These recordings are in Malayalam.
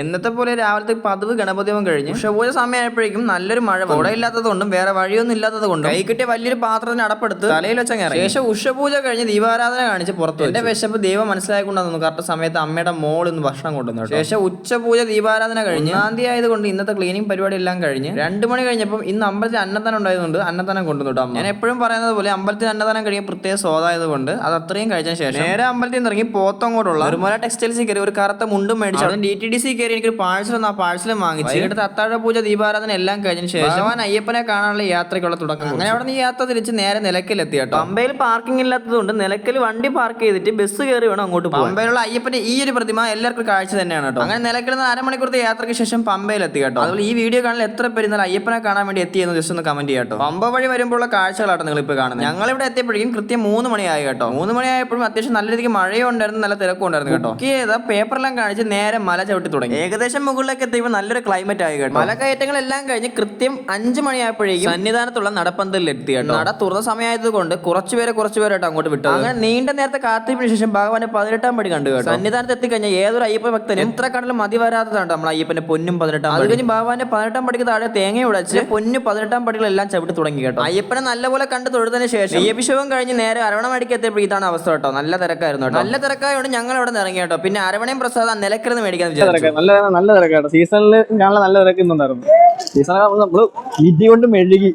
എന്നത്തെ പോലെ രാവിലത്തെ പതിവ് ഗണപതിയും കഴിഞ്ഞ്. ഉഷപൂജ സമയമായപ്പോഴേക്കും നല്ലൊരു മഴ കുടയില്ലാത്തത് കൊണ്ടും വേറെ വഴിയൊന്നും ഇല്ലാത്തത് കൊണ്ടും കൈ കിട്ടിയ വലിയൊരു പാത്രത്തിന് അടപ്പെടുത്ത് തലയിൽ വെച്ച ശേഷം ഉഷപൂജ കഴിഞ്ഞ് ദീപാരാധന കാണിച്ച് പുറത്തു എന്റെ വിശപ്പ് ദൈവം മനസ്സിലായിക്കൊണ്ടാന്നു കറക്റ്റ് സമയത്ത് അമ്മയുടെ മോൾ നിന്ന് ഭക്ഷണം കൊണ്ടുവന്നു. ശേഷം ഉച്ചപൂജ ദീപാരാധന കഴിഞ്ഞ് ഗാന്ധി ആയതുകൊണ്ട് ഇന്നത്തെ ക്ലീനിങ് പരിപാടി എല്ലാം കഴിഞ്ഞ് രണ്ട് മണി കഴിഞ്ഞപ്പോൾ ഇന്ന് അമ്പലത്തിൽ അന്നദാനം ഉണ്ടായതുകൊണ്ട് അന്നദാനം കൊണ്ടുവന്നു കേട്ടോ ഞാൻ എപ്പോഴും പറയുന്നത് പോലെ അമ്പലത്തിൽ അന്നദാനം കഴിയാൻ പ്രത്യേക സ്വാദായതുകൊണ്ട് അത് അത്രയും കഴിച്ചതിന് ശേഷം നേരെ അമ്പലത്തിൽ നിന്ന് ഇറങ്ങി പോത്തങ്ങോട്ടുള്ള നിർമ്മല ടെക്സ്റ്റൈൽസിൽ കയറി ഒരു കറുത്ത മുണ്ടും മേടിച്ചു ഡി ടി ഡി സി കയറി എനിക്ക് പാഴ്സൽ ഒന്ന് ആ പാഴ്സൽ വാങ്ങിച്ചു എന്നിട്ട് അത്താഴ പൂജ ദീപാരാധന എല്ലാം കഴിഞ്ഞ ശേഷം ഞാൻ അയ്യപ്പനെ കാണാനുള്ള യാത്രയ്ക്കുള്ള തുടക്കം അങ്ങനെ അവിടെ നിന്ന് യാത്ര തിരിച്ച് നേരെ നിലക്കലെത്തി കേട്ടോ. പമ്പയിൽ പാർക്കിംഗ് ഇല്ലാത്തതുകൊണ്ട് നിലക്കിൽ വണ്ടി പാർക്ക് ചെയ്തിട്ട് ബസ് കയറി വേണം അങ്ങോട്ട് പോകാൻ പമ്പയിലുള്ള അയ്യപ്പന്റെ ഈ ഒരു പ്രതിമ എല്ലാവർക്കും കാഴ്ച തന്നെയാണ് കേട്ടോ. അങ്ങനെ നിലക്കിൽ നിന്ന് അരമണിക്കൂറത്തെ യാത്രയ്ക്ക് ശേഷം പമ്പയിലെത്തി കേട്ടോ. അതുപോലെ ഈ വീഡിയോ കാണാൻ എത്ര പേര് ഇന്നലെ അയ്യപ്പനെ കാണാൻ വേണ്ടി എത്തി എന്ന് ജസ്റ്റ് ഒന്ന് കമന്റ് ചെയ്യട്ടോ പമ്പ വഴി വരുമ്പോഴുള്ള കാഴ്ചകളാണ് നിങ്ങൾ ഇപ്പോൾ കാണുന്നത് ഞങ്ങൾ ഇവിടെ എത്തിയപ്പോഴേക്കും കൃത്യം മൂന്ന് മണിയായി കേട്ടോ. മൂന്ന് മണിയായപ്പോഴും അത്യാവശ്യം നല്ല രീതിക്ക് മഴയും ഉണ്ടായിരുന്നു നല്ല തിരക്കും ഉണ്ടായിരുന്നു കേട്ടോ. ബുക്ക് ചെയ്ത പേപ്പറെല്ലാം കാണിച്ച് നേരെ മല ചവിട്ടി തുടങ്ങി. ഏകദേശം മുകളിലേക്ക് എത്തിയപ്പോൾ നല്ലൊരു ക്ലൈമറ്റ് ആയി കേട്ടോ. മല കയറ്റങ്ങളെല്ലാം കഴിഞ്ഞ് കൃത്യം അഞ്ച് മണിയായപ്പോഴേക്കും സന്നിധാനത്തുള്ള നടപ്പന്തലിൽ എത്തി കേട്ടോ. നട തുറന്ന സമയമായത് കൊണ്ട് കുറച്ച് പേരെ കുറച്ച് പേരെ കേട്ടോ അങ്ങോട്ട് വിട്ടു അങ്ങനെ നീണ്ട നേരത്തെ കാത്തിരിപ്പിന് ശേഷം ഭഗവാന് പതിനെട്ടാം പടി കണ്ടു കേട്ടോ. സന്നിധാനത്ത് എത്തിക്കഴിഞ്ഞാൽ ഏതൊരു അയ്യപ്പ ഭക്തനും എത്ര കടലും മതി വരാത്തതാണ് നമ്മൾ അയ്യപ്പന്റെ പൊന്നും പതിനെട്ടാം അത് കഴിഞ്ഞ് ഭഗവാന്റെ പതിനെട്ടാം പടിക്ക് താഴെ തേങ്ങ ഉടച്ച് പൊന്നു പതിനെട്ടാം പടികളെല്ലാം ചവിട്ടി തുടങ്ങി കേട്ടോ. അയ്യപ്പനെ നല്ലപോലെ കണ്ട് തൊഴുതിന് ശേഷം അയ്യഭിഷേകം കഴിഞ്ഞ് നേരെ അരവണമടിക്ക് എത്തിയപ്പോൾ ഇതാണ് അവസ്ഥ കേട്ടോ. നല്ല തിരക്കായിരുന്നു കേട്ടോ. നല്ല തിരക്കായതുകൊണ്ട് ഞങ്ങൾ അവിടെ നിന്ന് ഇറങ്ങി കേട്ടോ. പിന്നെ അരവണയും പ്രസാദം നിലക്കിരുന്ന് മേടിക്കാൻ വിചാരിച്ചു. നല്ല നല്ല തിരക്കാട്ടോ സീസണിൽ ഞങ്ങളെ നല്ല തിരക്ക് ഇന്നുണ്ടായിരുന്നു. സീസണൊക്കെ നമ്മൾ ഇടി കൊണ്ട് മെഴുകി.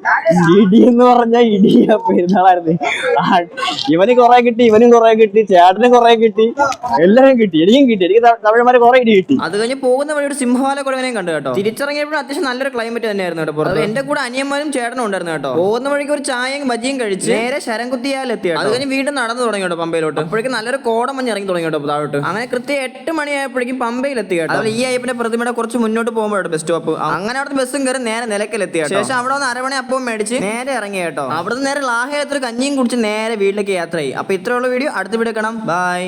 ഇടി എന്ന് പറഞ്ഞാൽ ഇടി പെരുന്നാളായിരുന്നു. ഇവന് കുറെ കിട്ടി ഇവനും കുറെ കിട്ടി ചേട്ടനും കുറെ കിട്ടി എല്ലാവരും കിട്ടി. എനിക്കും കിട്ടി. എനിക്ക് തമിഴ്മാരെ കൊറേ ഇടി കിട്ടി. അത് കഴിഞ്ഞ് പോകുന്ന വഴി ഒരു സിംഹവാല കുടവനെയും കണ്ടു കേട്ടോ. തിരിച്ചിറങ്ങിയപ്പോഴും അത്യാവശ്യം നല്ലൊരു ക്ലൈമറ്റ് തന്നെയായിരുന്നു കേട്ടോ പുറത്ത്. എന്റെ കൂടെ അനിയന്മാരും ചേട്ടനും ഉണ്ടായിരുന്നു കേട്ടോ. പോകുന്ന വഴിക്ക് ഒരു ചായയും ബജിയും കഴിച്ച് നേരെ ശരംകുത്തിയാലെത്തി കേട്ടോ. അത് കഴിഞ്ഞ് വീണ്ടും നടന്നു തുടങ്ങി കേട്ടോ പമ്പയിലോട്ട്. അപ്പോഴേക്കും നല്ലൊരു കോടമഞ്ഞ് ഇറങ്ങി തുടങ്ങി കേട്ടോ താഴോട്ട്. അങ്ങനെ കൃത്യം എട്ട് മണിയായപ്പോഴേക്കും പമ്പയിലെത്തി കേട്ടോ. ഈ അയ്യപ്പന്റെ പ്രതിമയുടെ കുറച്ച് മുന്നോട്ട് പോകുമ്പോഴാണ് ബസ് സ്റ്റോപ്പ് അങ്ങനെ അവിടുത്തെ ബസ്സും കയറി നേരെ നിലക്കലെത്തി ശേഷം അവിടെ ഒന്ന് അരമണി അപ്പം മേടിച്ച് നേരെ ഇറങ്ങി കേട്ടോ. അവിടുന്ന് നേരെ ലാഹയത്തൊരു കഞ്ഞിയും കുടിച്ച് നേരെ വീട്ടിലേക്ക് യാത്രയായി അപ്പൊ ഇത്രയുള്ള വീഡിയോ. അടുത്ത വീഡിയോ കാണാം. ബൈ